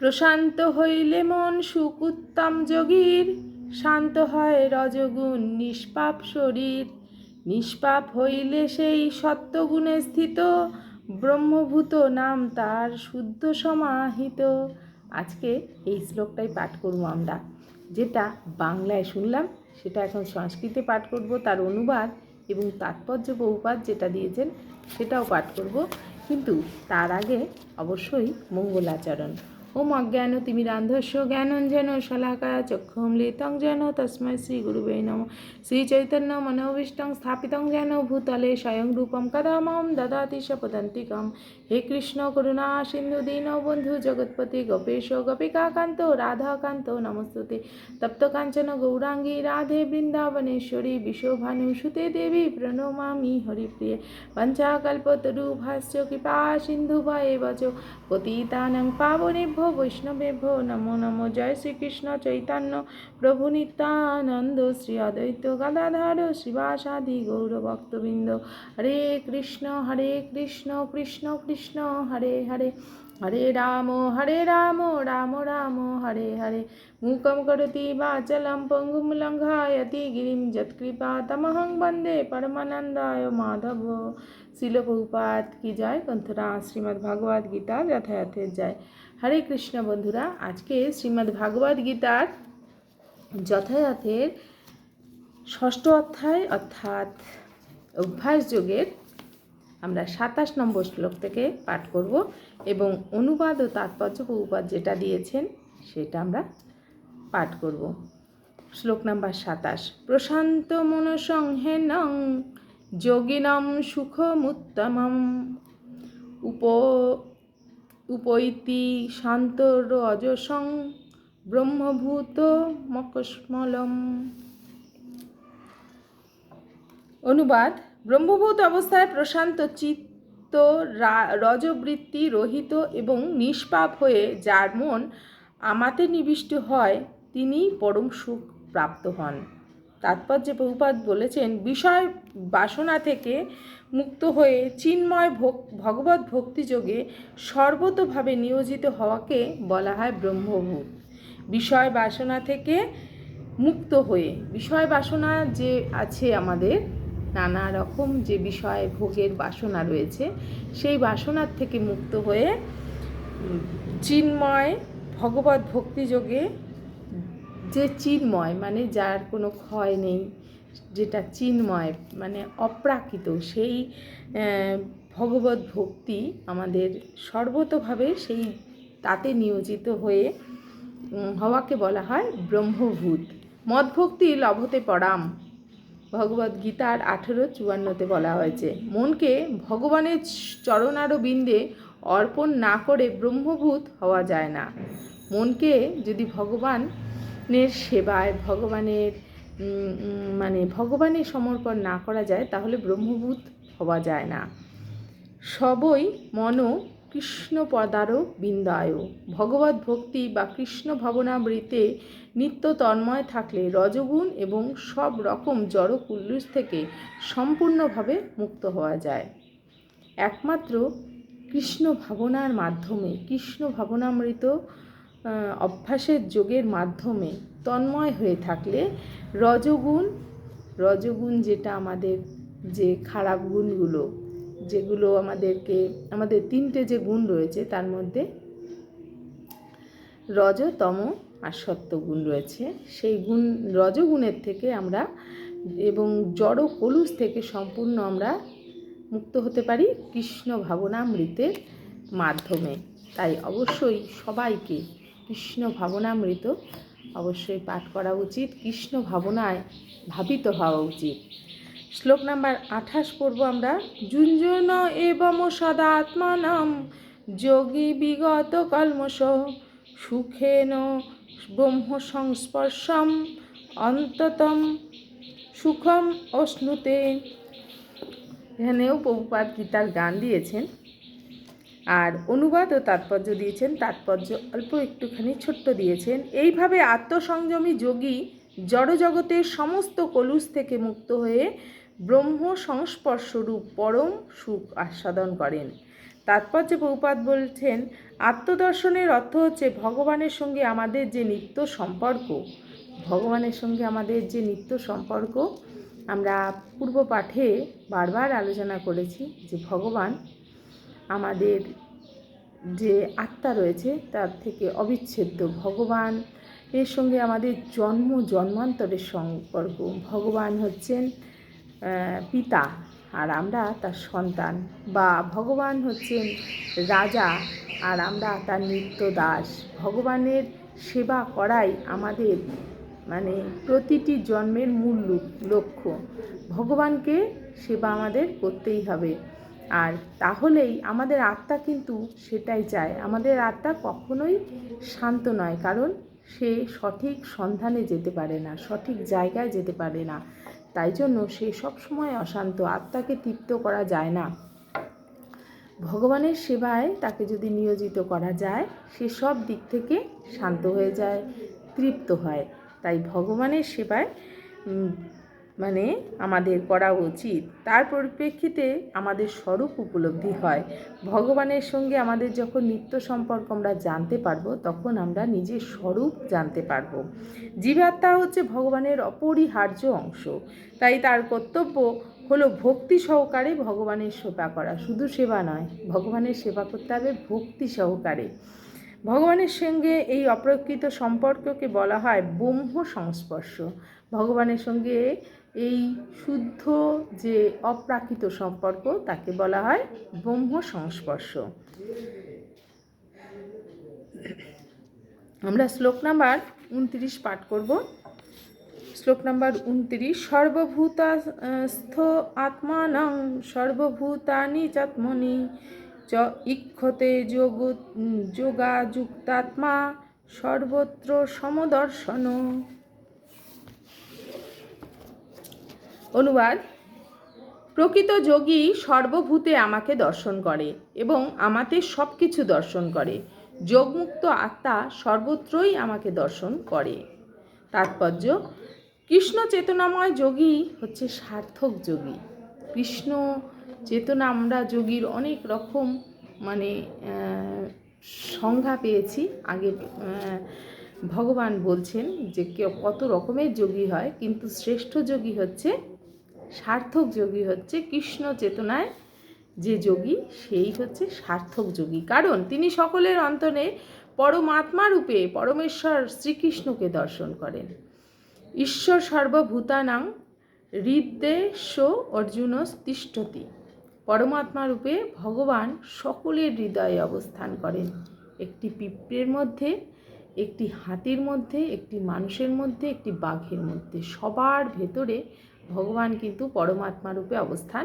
প্রশান্ত হইলে মন সুখ উত্তম যোগীর, শান্ত হয় রজগুণ নিষ্পাপ শরীর। নিষ্পাপ হইলে সেই সত্যগুণে স্থিত, ব্রহ্মভূত নাম তার শুদ্ধ সমাহিত। আজকে এই শ্লোকটাই পাঠ করব আমরা, যেটা বাংলায় শুনলাম, সেটা এখন সংস্কৃতে পাঠ করব, তার অনুবাদ এবং তাৎপর্য বহুপাত যেটা দিয়েছেন, সেটাও পাঠ করব। কিন্তু তার আগে অবশ্যই মঙ্গলাচরণ। ওম অজ্ঞান তিমিরান্ধস্য জ্ঞানঞ্জন শলাকায় চক্ষুমলিতং যেন তস্মৈ শ্রী গুরুবে নম শ্রী চৈতন্য মনোবিষ্টং স্থাপিতং যেন ভূতলে স্বয়ং রূপম কদা মাম দদাতি সপদন্তিকম হে কৃষ্ণ করুণা সিন্ধু দীন বন্ধু জগৎপতি গোপেশ গোপিকাকান্ত রাধাকান্ত নমস্তুতে তপ্ত কাঞ্চন গৌরাঙ্গী রাধে বৃন্দাবনেশ্বরী বিশোভানুসুতে দেবী প্রণমামি হরিপ্রিয়ে পঞ্চাকল্পতরুভাশ্চ কৃপা সিন্ধু ভয়ে বচ পতিতানং পাবনেভ্যো বৈষ্ণবেভ্যো নমো নমো। জয় শ্রীকৃষ্ণ চৈতন্য প্রভু নিত্যানন্দ শ্রী অদ্বৈত গদাধর শিবাসাদি গৌরভক্তবৃন্দ। হরে কৃষ্ণ হরে কৃষ্ণ কৃষ্ণ কৃষ্ণ, হরে হরে। হরে রাম হরে রাম রাম রাম, হরে হরে। মূকম করতি বাচলম পঙ্গুম লঙ্ঘায়তি গিরিম যৎকৃপা তমহং বন্দে পরমানন্দায় মাধব। শিলপ্রপাত কি যায় গ্রন্থরা শ্রীমদ্ ভাগবত গীতা যথাযথের যায় হরে কৃষ্ণ বন্ধুরা, আজকে শ্রীমদ্ ভাগবত গীতার যথাযথের ষষ্ঠ অধ্যায় অর্থাৎ অভ্যাস যোগের আমরা সাতাশ নম্বর শ্লোক থেকে পাঠ করব এবং অনুবাদ ও তাৎপর্য উপবাদ যেটা দিয়েছেন সেটা আমরা পাঠ করব। শ্লোক নাম্বার সাতাশ, প্রশান্ত মনসংহেনং যোগিনম সুখমুত্তমম। উপ উপৈতি শান্ত রজসং ব্রহ্মভূত মকস্মলম। অনুবাদ, ব্রহ্মভূত অবস্থায় প্রশান্ত চিত্ত রজবৃত্তি রহিত এবং নিষ্পাপ হয়ে যার মন আমাতে নিবিষ্ট হয়, তিনি পরম সুখ প্রাপ্ত হন। তাৎপর্যে প্রভুপাদ বলেছেন, বিষয় বাসনা থেকে মুক্ত হয়ে চিন্ময় ভোগ- ভগবত ভক্তিযোগে সর্বতভাবে নিয়োজিত হওয়াকে বলা হয় ব্রহ্মভূত বিষয় বাসনা থেকে মুক্ত হয়ে, বিষয় বাসনা যে আছে আমাদের, নানা রকম যে বিষয় ভোগের বাসনা রয়েছে, সেই বাসনার থেকে মুক্ত হয়ে চিন্ময় ভগবত ভক্তিযোগে যে চিন্ময় মানে যার কোনো ক্ষয় নেই যেটা চিন্ময় মানে অপ্রাকৃত, সেই ভগবত ভক্তি আমাদের সর্বতভাবে সেই তাতে নিয়োজিত হয়ে হওয়াকে বলা হয় ব্রহ্মভূত। মদভক্তি লভতে পড়াম ভগবদ গীতার আঠেরো চুয়ান্নতে বলা হয়েছে। মনকে ভগবানের চরণারবিন্দে অর্পণ না করে ব্রহ্মভূত হওয়া যায় না। মনকে যদি ভগবানের সেবায়, ভগবানের মানে ভগবানের সমর্পণ না করা যায়, তাহলে ব্রহ্মভূত হওয়া যায় না। সবই মন কৃষ্ণ পদার বিন্দায়। ভগবত ভক্তি বা কৃষ্ণ ভাবনামৃতে নিত্য তন্ময় থাকলে রজগুণ এবং সব রকম জড় কুল্লুষ থেকে সম্পূর্ণভাবে মুক্ত হওয়া যায়। একমাত্র কৃষ্ণ ভাবনার মাধ্যমে কৃষ্ণ ভাবনামৃত অভ্যাসের যোগের মাধ্যমে তন্ময় হয়ে থাকলে রজগুণ রজগুণ যেটা আমাদের যে খারাপ গুণগুলো, যেগুলো আমাদেরকে, আমাদের তিনটে যে গুণ রয়েছে তার মধ্যে রজতম আর সত্য গুণ রয়েছে। সেই গুণ, রজগুণের থেকে আমরা এবং জড় কলুষ থেকে সম্পূর্ণ আমরা মুক্ত হতে পারি কৃষ্ণ ভাবনামৃতের মাধ্যমে। তাই অবশ্যই সবাইকে কৃষ্ণ ভাবনামৃত। অবশ্যই পাঠ করা উচিত। কৃষ্ণ ভাবনায় ভাবিত হওয়া উচিত। শ্লোক নাম্বার আঠাশ পড়ব আমরা। যুঞ্জন এবং সদা আত্মানম যোগী বিগত কলমশ সুখেন ব্রহ্ম সংস্পর্শম অন্ততম সুখম অশ্নুতে। এখানেও প্রভুপাত গীতার গান দিয়েছেন। আর অনুবাদ ও তাৎপর্য দিয়েছেন, তাৎপর্য অল্প একটুখানি ছোট্ট দিয়েছেন। এইভাবে আত্মসংযমী যোগী জড়জগতের সমস্ত কলুষ থেকে মুক্ত হয়ে ব্রহ্ম সংস্পর্শরূপ পরম সুখ আস্বাদন করেন। তাৎপর্যে বহুপাত বলছেন, আত্মদর্শনের অর্থ হচ্ছে ভগবানের সঙ্গে আমাদের যে নিত্য সম্পর্ক, ভগবানের সঙ্গে আমাদের যে নিত্য সম্পর্ক, আমরা পূর্ব পাঠে বারবার আলোচনা করেছি যে ভগবান আমাদের যে আত্মা রয়েছে, তার থেকে অবিচ্ছেদ্য ভগবান। এর সঙ্গে আমাদের জন্ম, জন্মান্তরের সম্পর্ক। ভগবান হচ্ছেন পিতা আর আমরা তার সন্তান বা ভগবান হচ্ছেন রাজা আর আমরা তার নিত্য দাস। ভগবানের সেবা করাই আমাদের মানে প্রতিটি জন্মের মূল লক্ষ্য। ভগবানকে সেবা আমাদের করতেই হবে। আর তাহলেই আমাদের আত্মা কিন্তু সেটাই চায়। আমাদের আত্মা কখনোই শান্ত নয়, কারণ সে সঠিক সন্ধানে যেতে পারে না, সঠিক জায়গায় যেতে পারে না। তাই জন্য সে সবসময় অশান্ত, আত্মাকে তৃপ্ত করা যায় না। ভগবানের সেবায় তাকে যদি নিয়োজিত করা যায়, সে সব দিক থেকে শান্ত হয়ে যায়, তৃপ্ত হয়। তাই ভগবানের সেবায় মানে আমাদের করা উচিত। তার পরিপ্রেক্ষিতে আমাদের স্বরূপ উপলব্ধি হয়। ভগবানের সঙ্গে আমাদের যখন নিত্য সম্পর্ক আমরা জানতে পারব, তখন আমরা নিজের স্বরূপ জানতে পারব। জীবাত্মা হচ্ছে ভগবানের অপরিহার্য অংশ। তাই তার কর্তব্য হলো ভক্তি সহকারে ভগবানের সেবা করা। শুধু সেবা নয়, ভগবানের সেবা করতে হবে ভক্তি সহকারে। ভগবানের সঙ্গে এই অপ্রকৃত সম্পর্ককে বলা হয় ব্রহ্ম সংস্পর্শ ভগবানের সঙ্গে এই শুদ্ধ যে অপ্রাকৃত সম্পর্ক, তাকে বলা হয় ব্রহ্ম সংস্পর্শ। আমরা শ্লোক নাম্বার উনত্রিশ পাঠ করব। শ্লোক নাম্বার উনত্রিশ, সর্বভূতাস্থ আত্মানং সর্বভূতানি চাত্মনি চ ইক্ষতে যোগ যোগাযুক্তাত্মা সর্বত্র সমদর্শন। অনুবাদ, প্রকৃত যোগী সর্বভূতে আমাকে দর্শন করে এবং আমাতে সব কিছু দর্শন করে। যোগমুক্ত আত্মা সর্বত্রই আমাকে দর্শন করে। তাৎপর্য কৃষ্ণ চেতনাময় যোগী হচ্ছে সার্থক যোগী। কৃষ্ণ চেতনা আমরা যোগীর অনেক রকম মানে সংজ্ঞা পেয়েছি। আগে ভগবান বলছেন যে কেউ কত রকমের যোগী হয়, কিন্তু শ্রেষ্ঠ যোগী হচ্ছে সার্থক যোগী হচ্ছে কৃষ্ণ চেতনায় যে যোগী, সেই হচ্ছে সার্থক যোগী। কারণ তিনি সকলের অন্তরে পরমাত্মা রূপে পরমেশ্বর শ্রীকৃষ্ণকে দর্শন করেন। ঈশ্বর সর্বভূতানাং হৃদ্দেশ অর্জুন তিষ্ঠতি। পরমাত্মা রূপে ভগবান সকলের হৃদয়ে অবস্থান করেন। একটি পিঁপড়ের মধ্যে, একটি হাতির মধ্যে, একটি মানুষের মধ্যে, একটি বাঘের মধ্যে, সবার ভেতরে ভগবান কিন্তু পরমাত্মা রূপে অবস্থান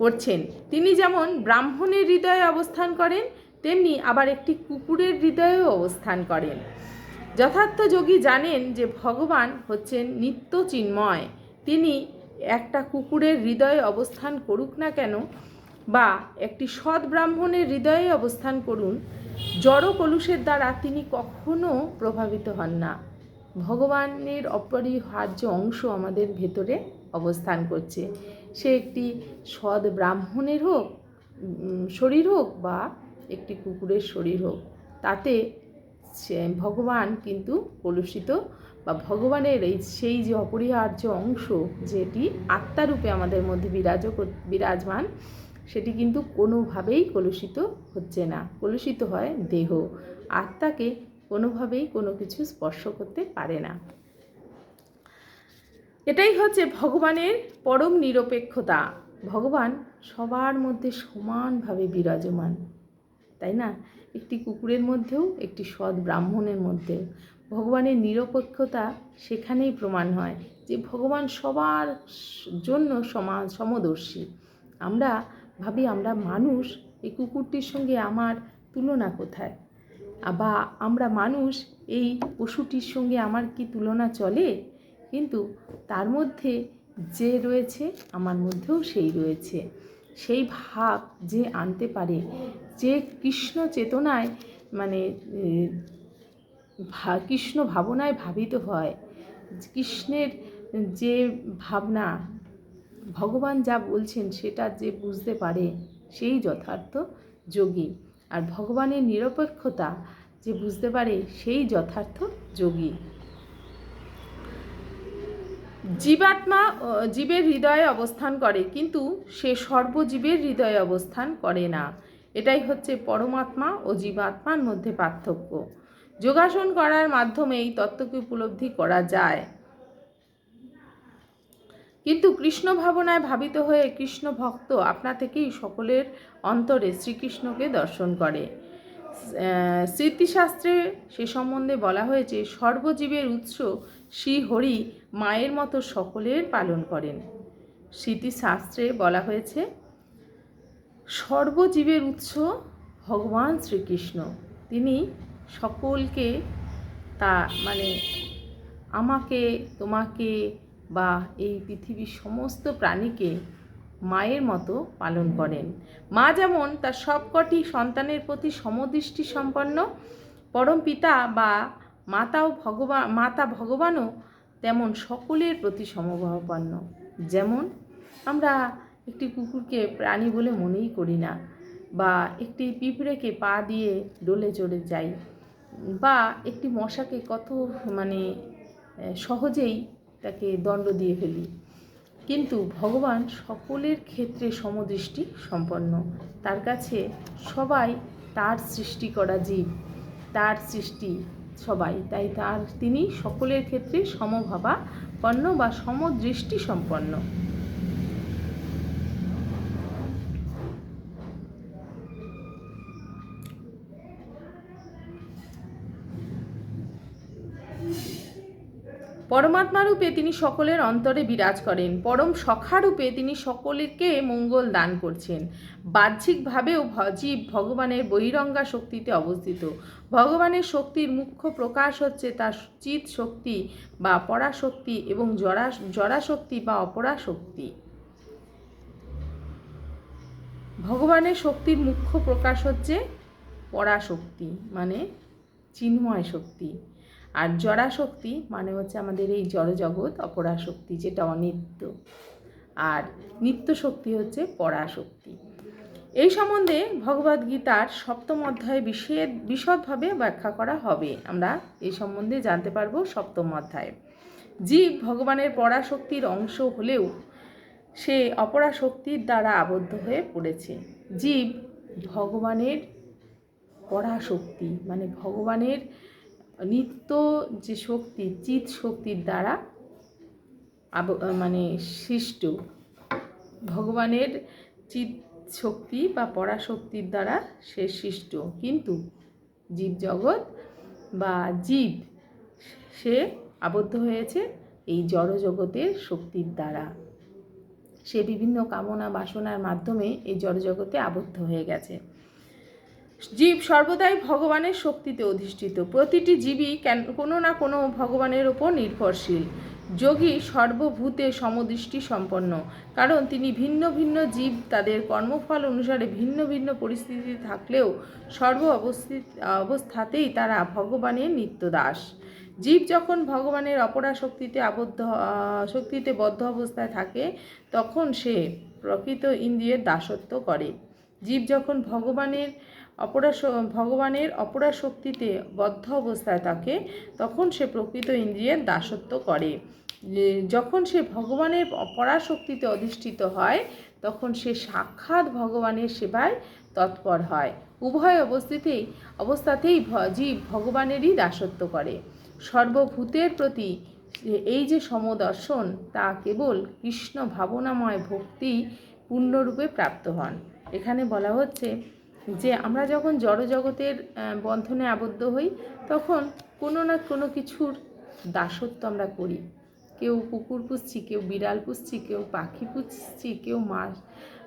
করছেন। তিনি যেমন ব্রাহ্মণের হৃদয়ে অবস্থান করেন, তেমনি আবার একটি কুকুরের হৃদয়েও অবস্থান করেন। যথার্থ যোগী জানেন যে ভগবান হচ্ছেন নিত্য চিন্ময়। তিনি একটা কুকুরের হৃদয়ে অবস্থান করুক না কেন বা একটি সৎ ব্রাহ্মণের হৃদয়ে অবস্থান করুন, জড় কলুষের দ্বারা তিনি কখনো প্রভাবিত হন না। ভগবানের অপরিহার্য অংশ আমাদের ভেতরে অবস্থান করছে। সে একটি সৎ ব্রাহ্মণের হোক শরীর হোক বা একটি কুকুরের শরীর হোক, তাতে সে ভগবান কিন্তু কলুষিত বা ভগবানের এই সেই যে অপরিহার্য অংশ যেটি আত্মারূপে আমাদের মধ্যে বিরাজ বিরাজমান, সেটি কিন্তু কোনোভাবেই কলুষিত হচ্ছে না। কলুষিত হয় দেহ। আত্মাকে কোনোভাবেই কোনো কিছু স্পর্শ করতে পারে না। এটাই হচ্ছে ভগবানের পরম নিরপেক্ষতা। ভগবান সবার মধ্যে সমানভাবে বিরাজমান। তাই না? একটি কুকুরের মধ্যেও, একটি সৎ ব্রাহ্মণের মধ্যেও। ভগবানের নিরপেক্ষতা সেখানেই প্রমাণ হয় যে ভগবান সবার জন্য সমান সমদর্শী। আমরা ভাবি আমরা মানুষ, এই কুকুরটির সঙ্গে আমার তুলনা কোথায়? বা আমরা মানুষ, এই পশুটির সঙ্গে আমার কি তুলনা চলে? কিন্তু তার মধ্যে যে রয়েছে, আমার মধ্যেও সেই রয়েছে। সেই ভাব যে আনতে পারে, যে কৃষ্ণ চেতনায় মানে কৃষ্ণ ভাবনায় ভাবিত হয়, কৃষ্ণের যে ভাবনা, ভগবান যা বলছেন সেটা যে বুঝতে পারে, সেই যথার্থ যোগী। আর ভগবানের নিরপেক্ষতা যে বুঝতে পারে, সেই যথার্থ যোগী। জীবাত্মা জীবের হৃদয়ে অবস্থান করে, কিন্তু সে সর্বজীবের হৃদয়ে অবস্থান করে না। এটাই হচ্ছে পরমাত্মা ও জীবাত্মার মধ্যে পার্থক্য। যোগাসন করার মাধ্যমে এই তত্ত্বকে উপলব্ধি করা যায়। কিন্তু কৃষ্ণ ভাবনায় ভাবিত হয়ে কৃষ্ণ ভক্ত আপনা থেকেই সকলের অন্তরে শ্রীকৃষ্ণকে দর্শন করে। স্মৃতিশাস্ত্রে সে সম্বন্ধে বলা হয়েছে, সর্বজীবের উৎস শ্রী হরি মায়ের মতো সকলের পালন করেন। স্মৃতিশাস্ত্রে বলা হয়েছে, সর্বজীবের উৎস ভগবান শ্রীকৃষ্ণ। তিনি সকলকে তা মানে আমাকে, তোমাকে বা এই পৃথিবীর সমস্ত প্রাণীকে মায়ের মতো পালন করেন। মা যেমন তার সবকটি সন্তানের প্রতি সমদৃষ্টি সম্পন্ন, পরম পিতা বা মাতাও ভগবান মাতা ভগবানও তেমন সকলের প্রতি সমভাবাপন্ন যেমন আমরা একটি কুকুরকে প্রাণী বলে মনেই করি না বা একটি পিঁপড়েকে পা দিয়ে ডোলে চড়ে যাই বা একটি মশাকে কত মানে সহজেই তাকে দণ্ড দিয়ে ফেলি। কিন্তু ভগবান সকলের ক্ষেত্রে সমদৃষ্টি সম্পন্ন। তার কাছে সবাই তার সৃষ্টি করা জীব, তার সৃষ্টি সবাই। তাই তার, তিনি সকলের ক্ষেত্রে সমভাবাপন্ন বা সমদৃষ্টি সম্পন্ন। পরমাত্মা রূপে তিনি সকলের অন্তরে বিরাজ করেন। পরম সখারূপে তিনি সকলকে মঙ্গল দান করছেন। বাহ্যিকভাবেও জীব ভগবানের বহিরঙ্গা শক্তিতে অবস্থিত। ভগবানের শক্তির মুখ্য প্রকাশ হচ্ছে তার চিত শক্তি বা পরাশক্তি এবং জরা জরাশক্তি বা অপরাশক্তি। ভগবানের শক্তির মুখ্য প্রকাশ হচ্ছে পরাশক্তি মানে চিন্ময় শক্তি। আর জড়াশক্তি মানে হচ্ছে আমাদের এই জড়জগৎ, অপরাশক্তি যেটা অনিত্য। আর নিত্য শক্তি হচ্ছে পরাশক্তি। এই সম্বন্ধে ভগবদ গীতার সপ্তম অধ্যায়ে বিশেদ বিশদভাবে ব্যাখ্যা করা হবে। আমরা এই সম্বন্ধে জানতে পারব সপ্তম অধ্যায়ে। জীব ভগবানের পরাশক্তির অংশ হলেও সে অপরাশক্তির দ্বারা আবদ্ধ হয়ে পড়েছে। জীব ভগবানের পরাশক্তি মানে ভগবানের নিত্য যে শক্তি চিত শক্তির দ্বারা আব- মানে সৃষ্ট, ভগবানের চিত শক্তি বা পরাশক্তির দ্বারা সে সৃষ্ট। কিন্তু জীব জগৎ বা জীব সে আবদ্ধ হয়েছে এই জড়জগতের শক্তির দ্বারা। সে বিভিন্ন কামনা বাসনার মাধ্যমে এই জড়জগতে আবদ্ধ হয়ে গেছে। জীব সর্বদাই ভগবানের শক্তিতে অধিষ্ঠিত। প্রতিটি জীবই কেন, কোনো না কোনো ভগবানের ওপর নির্ভরশীল। যোগী সর্বভূতে সমদৃষ্টি সম্পন্ন। কারণ তিনি ভিন্ন ভিন্ন জীব, তাদের কর্মফল অনুসারে ভিন্ন ভিন্ন পরিস্থিতি থাকলেও সর্ব অবস্থিত, অবস্থাতেই তারা ভগবানের নিত্য দাস জীব যখন ভগবানের অপরা শক্তিতে আবদ্ধ শক্তিতে বদ্ধ অবস্থায় থাকে, তখন সে প্রকৃত ইন্দ্রিয়ের দাসত্ব করে। জীব যখন ভগবানের অপরা ভগবানের অপরা শক্তিতে বদ্ধ অবস্থায় থাকে তখন সে প্রকৃত ইন্দ্রিয়ের দাসত্ব করে। যখন সে ভগবানের পরাশক্তিতে অধিষ্ঠিত হয়, তখন সে সাক্ষাৎ ভগবানের সেবায় তৎপর হয়। উভয় অবস্থিতেই অবস্থাতেই জীব ভগবানেরই দাসত্ব করে। সর্বভূতের প্রতি এই যে সমদর্শন, তা কেবল কৃষ্ণ ভাবনাময় ভক্তি পূর্ণরূপে প্রাপ্ত হন। এখানে বলা হচ্ছে যে আমরা যখন জড়জগতের বন্ধনে আবদ্ধ হই, তখন কোনো না কোনো কিছুর দাসত্ব আমরা করি। কেউ কুকুর পুষছি, কেউ বিড়াল পুষছি, কেউ পাখি পুষছি, কেউ মাছ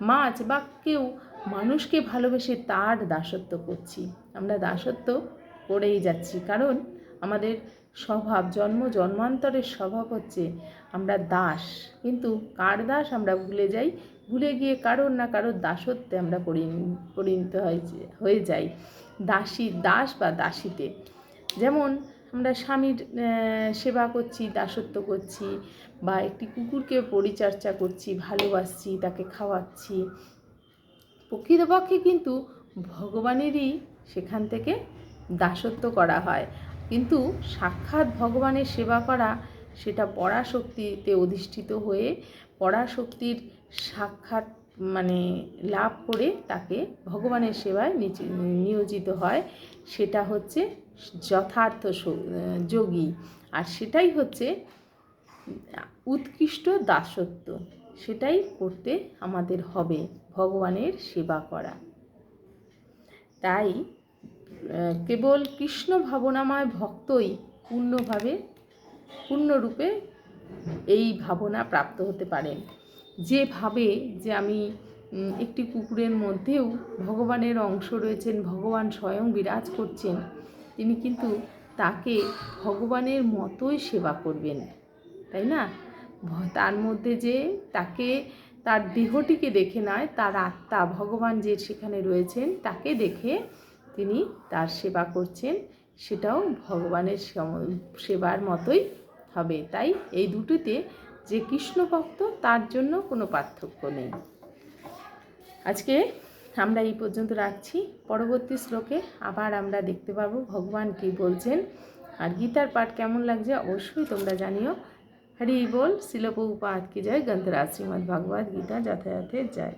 মাছ বা কেউ মানুষকে ভালোবেসে তার দাসত্ব করছি। আমরা দাসত্ব করেই যাচ্ছি। কারণ আমাদের স্বভাব, জন্ম, জন্মান্তরের স্বভাব হচ্ছে আমরা দাস। কিন্তু কার দাস আমরা ভুলে যাই? ভুলে গিয়ে কারোর না কারোর দাসত্বে আমরা পরিণ- পরিণত হয়ে যাই। দাসী, দাস বা দাসীতে। যেমন আমরা স্বামীর সেবা করছি, দাসত্ব করছি বা একটি কুকুরকে পরিচর্যা করছি, ভালোবাসছি, তাকে খাওয়াচ্ছি, প্রকৃতপক্ষে কিন্তু ভগবানেরই সেখান থেকে দাসত্ব করা হয়। কিন্তু সাক্ষাৎ ভগবানের সেবা করা, সেটা পরাশক্তিতে অধিষ্ঠিত হয়ে পরাশক্তির সাক্ষাৎ মানে লাভ করে তাকে ভগবানের সেবায় নিয়োজিত হয়। সেটা হচ্ছে যথার্থ যোগী। আর সেটাই হচ্ছে উৎকৃষ্ট দাসত্ব। সেটাই করতে আমাদের হবে ভগবানের সেবা করা। তাই কেবল কৃষ্ণ ভাবনাময় ভক্তই পূর্ণভাবে, পূর্ণরূপে এই ভাবনা প্রাপ্ত হতে পারেন। যে ভাবে যে আমি একটি কুকুরের মধ্যেও ভগবানের অংশ রয়েছেন, ভগবান স্বয়ং বিরাজ করছেন, তিনি কিন্তু তাকে ভগবানের মতোই সেবা করবেন, তাই না? তার মধ্যে যে তাকে, তার দেহটিকে দেখে নয়, তার আত্মা, ভগবান যে সেখানে রয়েছেন, তাকে দেখে তিনি তার সেবা করছেন, সেটাও ভগবানের সেবার মতোই হবে, তাই এই দুটিতে যে কৃষ্ণ ভক্ত, তার জন্য কোনো পার্থক্য নেই। আজকে আমরা এই পর্যন্ত রাখছি। পরবর্তী শ্লোকে আবার আমরা দেখতে পাবো ভগবান কি বলছেন। আর গীতার পাঠ কেমন লাগছে অবশ্যই তোমরা জানিও। হরি বল শিলপ উপাত কি যায় গন্ধরা শ্রীমদ্ ভগবদ্ গীতা যথাযথের জয়।